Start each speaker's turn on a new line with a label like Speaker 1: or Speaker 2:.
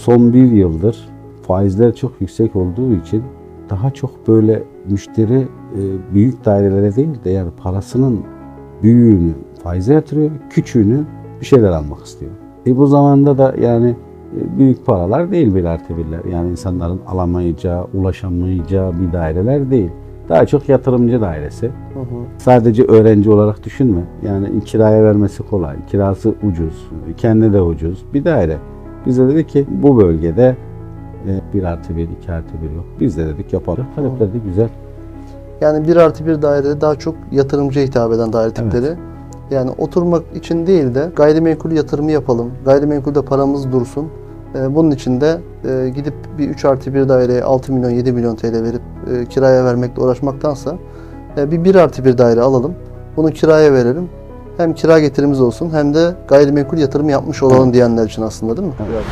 Speaker 1: Son bir yıldır faizler çok yüksek olduğu için daha çok böyle müşteri e, büyük dairelere değil de yani parasının büyüğünü faize yatırıyor, küçüğünü bir şeyler almak istiyor. E bu zamanda da yani e, büyük paralar değil bir artı birler. Yani insanların alamayacağı, ulaşamayacağı bir daireler değil. Daha çok yatırımcı dairesi.
Speaker 2: Hı hı.
Speaker 1: Sadece öğrenci olarak düşünme. Yani kiraya vermesi kolay, kirası ucuz, kendi de ucuz bir daire. Biz de dedik ki bu bölgede e, bir artı bir, iki artı bir yok. Biz de dedik yapalım. Talepler de güzel.
Speaker 2: Yani bir artı bir dairede daha çok yatırımcıya hitap eden daire tipleri. Yani oturmak için değil de gayrimenkul yatırımı yapalım. Gayrimenkulde paramız dursun. Ee, bunun için de e, gidip bir 3 artı bir daireye 6 milyon 7 milyon TL verip e, kiraya vermekle uğraşmaktansa e, bir 1 artı bir daire alalım. Bunu kiraya verelim. Hem kira getirimiz olsun hem de gayrimenkul yatırımı yapmış olalım diyenler için aslında değil mi?
Speaker 1: Evet.